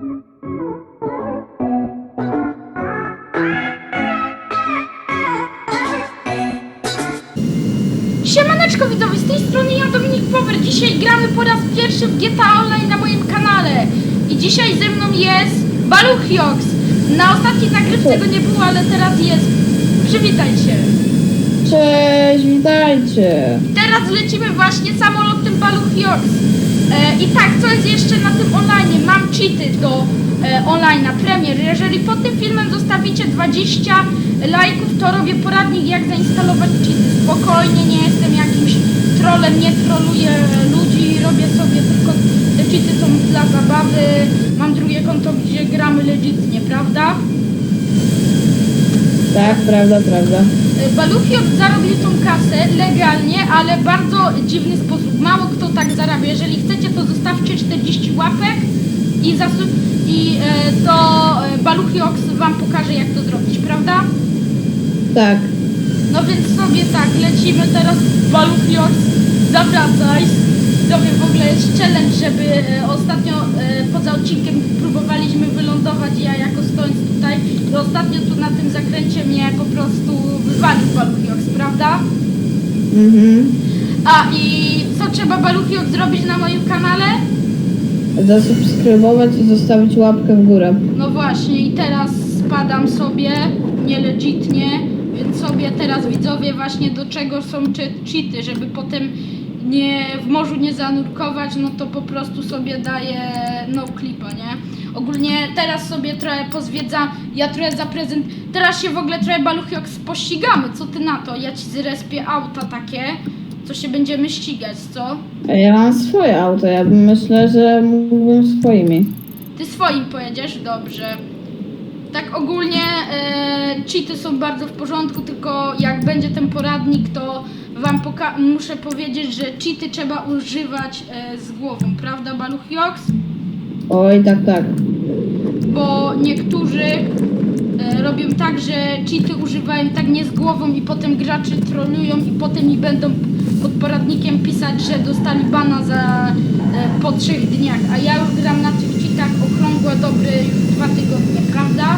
Siemaneczko widzowie, z tej strony ja Dominik Power. Dzisiaj gramy po raz pierwszy w GTA Online na moim kanale. I dzisiaj ze mną jest Baluchiox. Na ostatniej nagrywce go nie było, ale teraz jest. Przywitaj się. Cześć, witajcie. Teraz lecimy właśnie samolotem Baluchiox. E, I tak, co jest jeszcze na tym online? Mam cheaty do e, online premier. Jeżeli pod tym filmem zostawicie 20 lajków, to robię poradnik jak zainstalować cheaty. Spokojnie, nie jestem jakimś trolem, nie troluję ludzi, robię sobie tylko te cheaty są dla zabawy. Mam drugie konto, gdzie gramy legitnie, prawda? Tak, prawda, prawda. Baluchiok zarobił tą kasę legalnie, ale bardzo dziwny sposób. Mało kto tak zarabia. Jeżeli chcecie, to zostawcie 40 łapek i, zasu- i e, to e, Baluchiox wam pokaże, jak to zrobić, prawda? Tak. No więc sobie tak, lecimy teraz Baluchiox, zawracaj. Dobry, w ogóle jest challenge, żeby e, ostatnio e, poza odcinkiem próbowaliśmy wylądować, ja jako stojąc tutaj, i ostatnio tu na tym zakręcie mnie po prostu wywalił Baluchiox, prawda? Mhm. A i co trzeba Baluchiox zrobić na moim kanale? Zasubskrybować i zostawić łapkę w górę. No właśnie i teraz spadam sobie nielegitnie, więc sobie teraz widzowie właśnie do czego są che- cheaty, żeby potem nie w morzu nie zanurkować, no to po prostu sobie daję no clipa, nie? Ogólnie teraz sobie trochę pozwiedza, ja trochę zaprezent... Teraz się w ogóle trochę baluchioks pościgamy, co ty na to? Ja ci zrespię auta takie, co się będziemy ścigać, co? A ja mam swoje auto, ja myślę, że mógłbym swoimi. Ty swoim pojedziesz? Dobrze. Tak ogólnie e, cheaty są bardzo w porządku, tylko jak będzie ten poradnik, to wam muszę powiedzieć, że cheaty trzeba używać e, z głową, prawda Baluchiox? Oj, tak, tak. Bo niektórzy e, robią tak, że cheaty używają tak nie z głową i potem gracze trolują i potem mi będą pod poradnikiem pisać, że dostali bana za e, po trzech dniach, a ja już gram na tych cheatach okrągłe dobre już dwa tygodnie, prawda?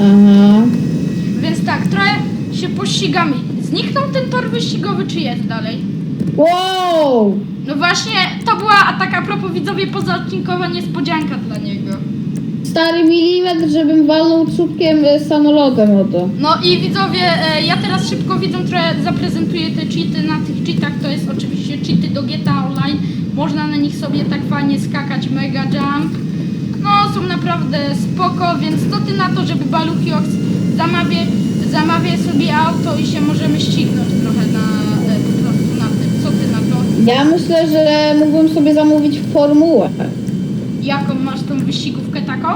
Aha. Więc tak, trochę się pościgamy. Zniknął ten tor wyścigowy, czy jest dalej? Wow! No właśnie, to była taka a propos widzowie pozaodcinkowa niespodzianka dla niego. Stary milimetr, żebym walnął czubkiem e, samolotem o to. No i widzowie, e, ja teraz szybko widzą, trochę zaprezentuję te cheaty. Na tych cheatach to jest oczywiście cheaty do GTA Online. Można na nich sobie tak fajnie skakać, mega jump. No, są naprawdę spoko, więc co ty na to, żeby Baluchiox zamawia, zamawia sobie auto i się możemy ścignąć trochę na, e, po prostu na tym. Co ty na to? Ja myślę, że mógłbym sobie zamówić formułę. Jaką masz tą wyścigówkę taką?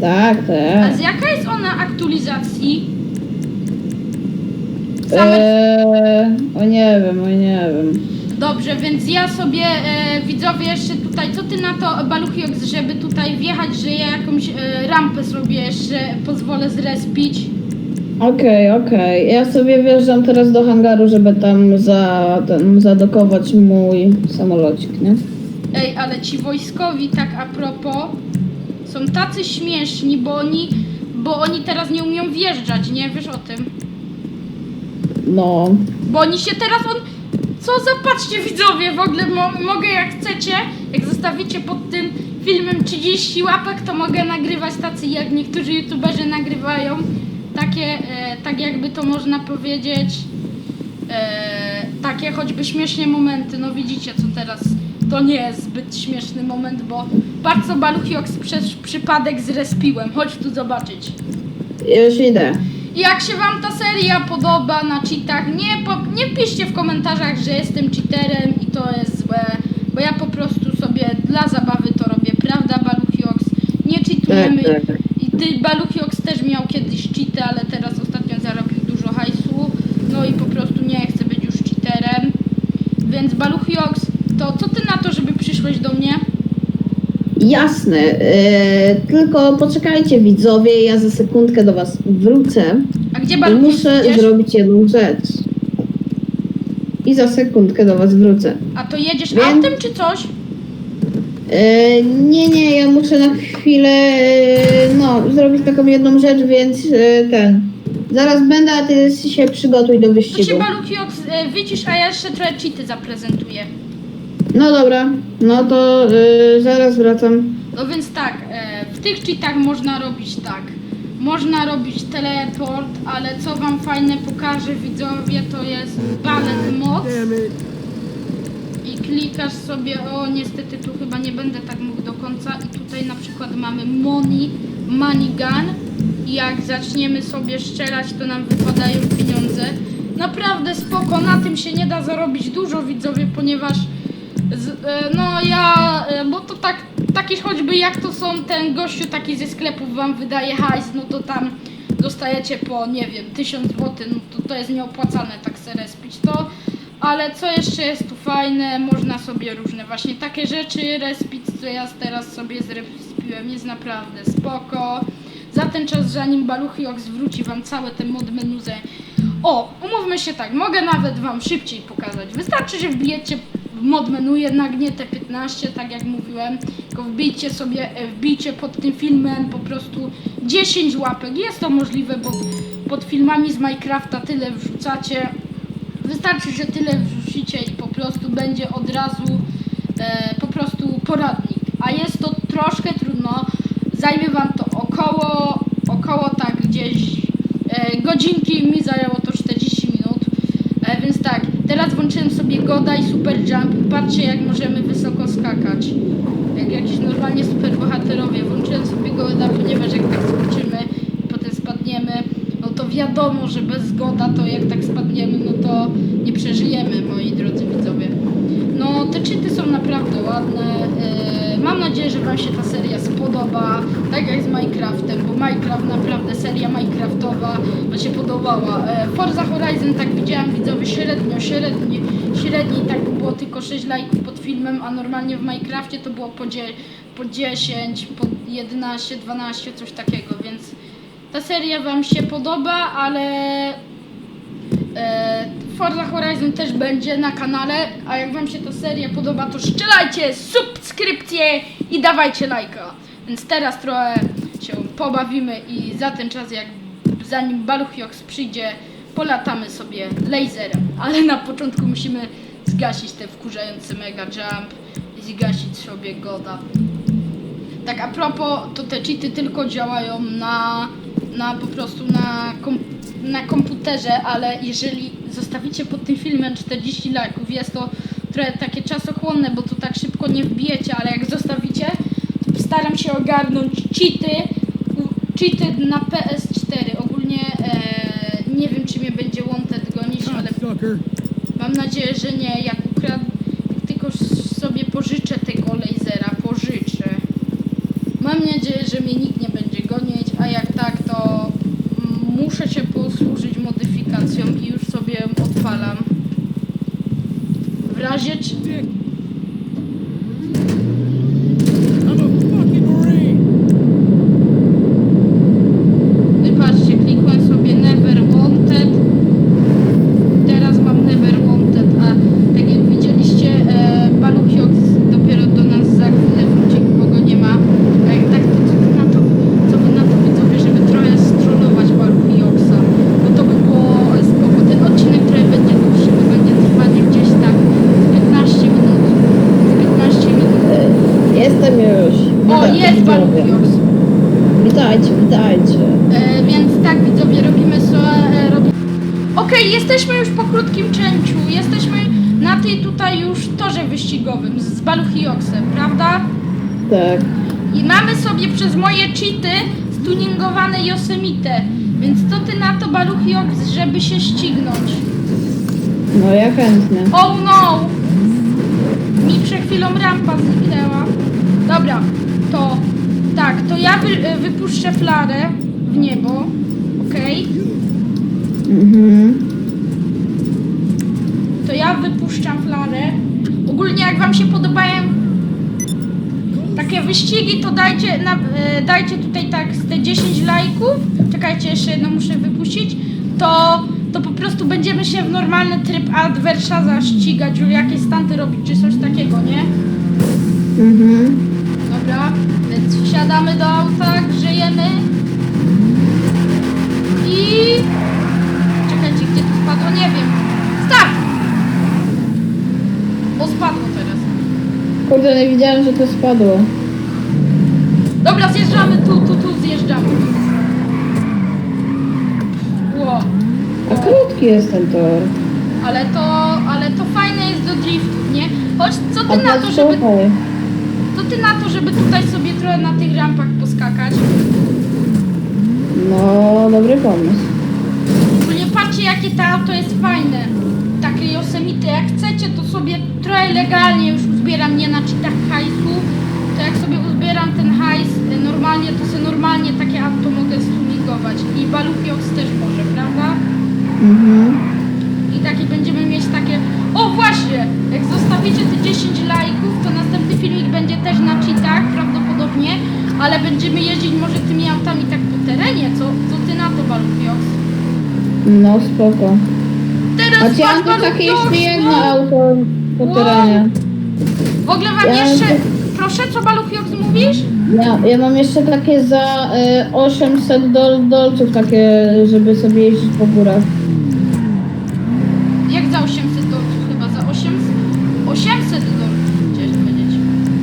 Tak, A tak. z jaka jest ona aktualizacji? Same Eee, o nie wiem, o nie wiem. Dobrze, więc ja sobie e, widzowie jeszcze tutaj, co ty na to Baluchiox, żeby tutaj wjechać, że ja jakąś e, rampę sobie jeszcze pozwolę zrespić. Okej, okej. Ja sobie wjeżdżam teraz do hangaru, żeby tam za, ten, zadokować mój samolocik, nie? Ej, ale ci wojskowi tak a propos są tacy śmieszni, bo oni, bo oni teraz nie umieją wjeżdżać, nie wiesz o tym? No. Bo oni się teraz on. Co zapatrzcie widzowie, w ogóle mo mogę jak chcecie, jak zostawicie pod tym filmem 30 łapek, to mogę nagrywać tacy jak niektórzy youtuberzy nagrywają. Takie, e, tak jakby to można powiedzieć, e, takie choćby śmieszne momenty. No widzicie co teraz, to nie jest zbyt śmieszny moment, bo bardzo Baluchiox przez przypadek zrespiłem. Chodź tu zobaczyć. Już idę. Jak się wam ta seria podoba na cheatach, nie, po, nie piszcie w komentarzach, że jestem cheaterem i to jest złe, bo ja po prostu sobie dla zabawy to robię, prawda Baluchiox? Nie cheatujemy Tak, tak. i ty Baluchiox też miał kiedyś cheaty, ale teraz ostatnio zarobił dużo hajsu, no i po prostu nie chce być już cheaterem, więc Baluchiox, to co ty na to, żeby przyszłeś do mnie? Jasne, e, tylko poczekajcie widzowie, ja za sekundkę do was wrócę A gdzie i Baluchiox muszę idziesz? zrobić jedną rzecz. I za sekundkę do was wrócę. A to jedziesz Wiem. autem czy coś? E, nie, nie, ja muszę na chwilę, e, no, zrobić taką jedną rzecz, więc e, ten. Zaraz będę, a ty się przygotuj do To się wyścigu. Baluchiox e, widzisz, a ja jeszcze trochę cheaty zaprezentuję. No dobra, no to e, zaraz wracam. No więc tak, e, w tych cheatach można robić tak. Można robić teleport, ale co wam fajne pokażę widzowie, to jest ballet moc. I klikasz sobie, o niestety tu chyba nie będę tak mógł do końca. I tutaj na przykład mamy money, money gun. I jak zaczniemy sobie strzelać, to nam wypadają pieniądze. Naprawdę spoko, na tym się nie da zarobić dużo widzowie, ponieważ z, e, no ja, e, bo to tak, taki choćby jak to są, ten gościu taki ze sklepów wam wydaje hajs, no to tam dostajecie po, nie wiem, 1000 zł, no to to jest nieopłacalne tak se respić to. Ale co jeszcze jest tu fajne, można sobie różne właśnie takie rzeczy respić, co ja teraz sobie zrespiłem, jest naprawdę spoko. Za ten czas, zanim Baluchiox wróci wam całe te mod menuze. O, umówmy się tak, mogę nawet wam szybciej pokazać. Wystarczy, że wbijecie mod menu jednak nie te 15, tak jak mówiłem, tylko wbijcie sobie, e, wbijcie pod tym filmem po prostu 10 łapek. Jest to możliwe, bo pod filmami z Minecrafta tyle wrzucacie. Wystarczy, że tyle wrzucicie i po prostu będzie od razu e, po prostu poradnik. A jest to troszkę trudno. Zajmie wam to około, około tak gdzieś e, godzinki, mi zajęło to 40 minut. E, więc tak, teraz włączyłem sobie Goda i Super Jump. Patrzcie jak możemy wysoko skakać. Jak jakiś normalnie super bohaterowie. Włączyłem sobie Goda, ponieważ jak tak skoczymy i potem spadniemy, no to wiadomo, że bez Goda to jak tak spadniemy, no to nie przeżyjemy, moi drodzy widzowie. No, te czyty są naprawdę ładne. E, mam nadzieję, że Wam się ta seria spodoba, tak jak z Minecraftem, bo Minecraft naprawdę, seria Minecraftowa Wam się podobała. E, Forza Horizon, tak widziałam widzowie, średnio, średni, średni, tak było tylko 6 lajków pod filmem, a normalnie w Minecrafcie to było po, po 10, po 11, 12, coś takiego, więc ta seria Wam się podoba, ale E, Forza Horizon też będzie na kanale, a jak wam się ta seria podoba, to strzelajcie subskrypcję i dawajcie lajka. Więc teraz trochę się pobawimy i za ten czas, jak zanim Baluchiox przyjdzie, polatamy sobie laserem. Ale na początku musimy zgasić te wkurzające mega jump i zgasić sobie goda. Tak a propos, to te cheaty tylko działają na, na po prostu na, kom, na komputerze, ale jeżeli zostawicie pod tym filmem 40 lajków, jest to trochę takie czasochłonne, bo to tak szybko nie wbijecie, ale jak zostawicie, to postaram się ogarnąć cheaty, cheaty na PS4. Ogólnie e, nie wiem, czy mnie będzie Wanted gonić, ale. Mam nadzieję, że nie. Jak ukradł, tylko sobie pożyczę tego lasera, pożyczę. Mam nadzieję, że mnie nikt W razie czy... Dick. I'm a fucking Marine. Wypatrzcie, klikłem sobie Never Wanted. Teraz mam Never Wanted, a tak jak widzieliście, e, Baluchiox dopiero do nas za chwilę wróci, bo go nie ma. A jak tak, to co wy na to, co wy na to widzowie, żeby trochę strollować Baluchioxa? Bo to by było spoko. Ten odcinek trochę będzie dłuższy, bo będzie trwać gdzieś tak z 15 minut. Z 15 minut. E, Jestem już. O, Witajcie, jest widzowie. Baluchiox. Witajcie, witajcie. E, więc tak widzowie robimy sobie. E, robi... Okej, jesteśmy już po krótkim cięciu. Jesteśmy na tej tutaj już torze wyścigowym z, Baluchioxem, prawda? Tak. I mamy sobie przez moje cheaty stuningowane Yosemite. Więc co ty na to Baluchiox, żeby się ścignąć? No ja chętnie. Oh no! Mi przed chwilą rampa zniknęła. Dobra, to tak, to ja wy, wypuszczę flarę w niebo. Okej. Mhm. To ja wypuszczam flarę. Ogólnie jak wam się podobają takie wyścigi, to dajcie, na, e, dajcie tutaj tak z te 10 lajków. Czekajcie, jeszcze jedno muszę wypuścić. To, to po prostu będziemy się w normalny tryb adwersarza ścigać, lub jakieś stanty robić, czy coś takiego, nie? Mhm. Dobra, więc wsiadamy do auta, grzejemy. I... Czekajcie, gdzie to spadło? Nie wiem. O, spadło teraz. Kurde, nie widziałem, że to spadło. Dobra, zjeżdżamy tu, tu, tu, zjeżdżamy. Ło. A krótki jest ten tor. Ale to, ale to fajne jest do driftów, nie? Chodź, co A ty na to, żeby, tutaj. co ty na to, żeby tutaj sobie trochę na tych rampach poskakać? No, dobry pomysł. Ogólnie patrzcie, jakie to auto jest fajne. Takie Yosemite, jak chcecie, to sobie trochę legalnie już uzbieram, nie na cheatach hajsu. To jak sobie uzbieram ten hajs y, normalnie, to sobie normalnie takie auto mogę stuningować. I Balupiox też może, prawda? Mhm. I takie będziemy mieć takie... O właśnie! Jak zostawicie te 10 lajków, to następny filmik będzie też na cheatach prawdopodobnie, ale będziemy jeździć może tymi autami tak po terenie. Co, co ty na to, Balupiox? No, spoko. Teraz A ja mam patrz, to takie jeszcze jedno auto po Wow. terenie. W ogóle wam Ja- jeszcze... Proszę, co Balupiox mówisz? Ja, ja mam jeszcze takie za y, 800 dol, dolców, takie, żeby sobie jeździć po górach. Jak za 800 dolców? Chyba za 800... 800 dolców, chciałeś powiedzieć.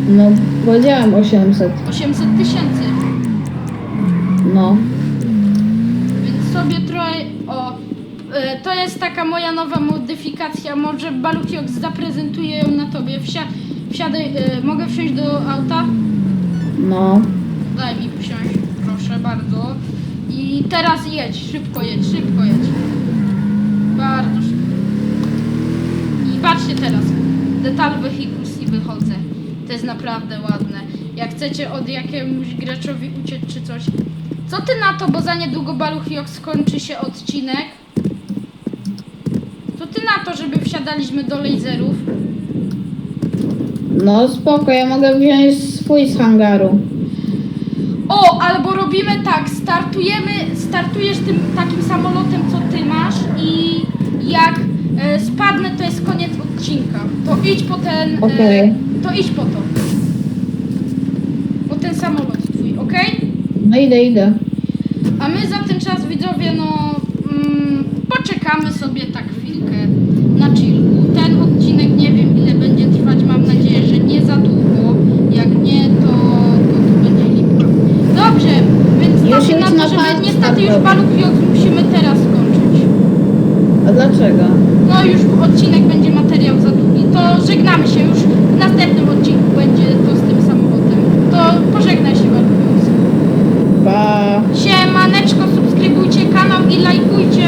No, powiedziałem 800. 800 tysięcy. No. Więc sobie trochę. O, e, to jest taka moja nowa modyfikacja. Może Balukiox zaprezentuję ją na tobie. Wsia, wsiadaj, e, mogę wsiąść do auta? No. Daj mi wsiąść, proszę bardzo. I teraz jedź, szybko jedź, szybko jedź. Bardzo szybko. I patrzcie teraz. Detal vehicles i wychodzę. To jest naprawdę ładne. Jak chcecie od jakiemuś graczowi uciec czy coś. Co ty na to, bo za niedługo Baluchiok skończy się odcinek. Ty na to, żeby wsiadaliśmy do laserów? No, spoko, ja mogę wziąć swój z hangaru. O, albo robimy tak, startujemy, startujesz tym takim samolotem, co ty masz i jak e, spadnę, to jest koniec odcinka. To idź po ten, e, Okej. to idź po to. Po ten samolot twój, okej? No idę, idę. A my za ten czas, widzowie, no mm, poczekamy sobie tak na chillu. Ten odcinek nie wiem ile będzie trwać, mam nadzieję, że nie za długo. Jak nie, to, to, to będzie lipa. Dobrze, więc Już na to, na że niestety już startowy. Musimy teraz skończyć. A dlaczego? No już odcinek będzie materiał za długi. To żegnamy się już. W następnym odcinku będzie to z tym samochodem. To pożegnaj się Baluk Pa! Siemaneczko, subskrybujcie kanał i lajkujcie.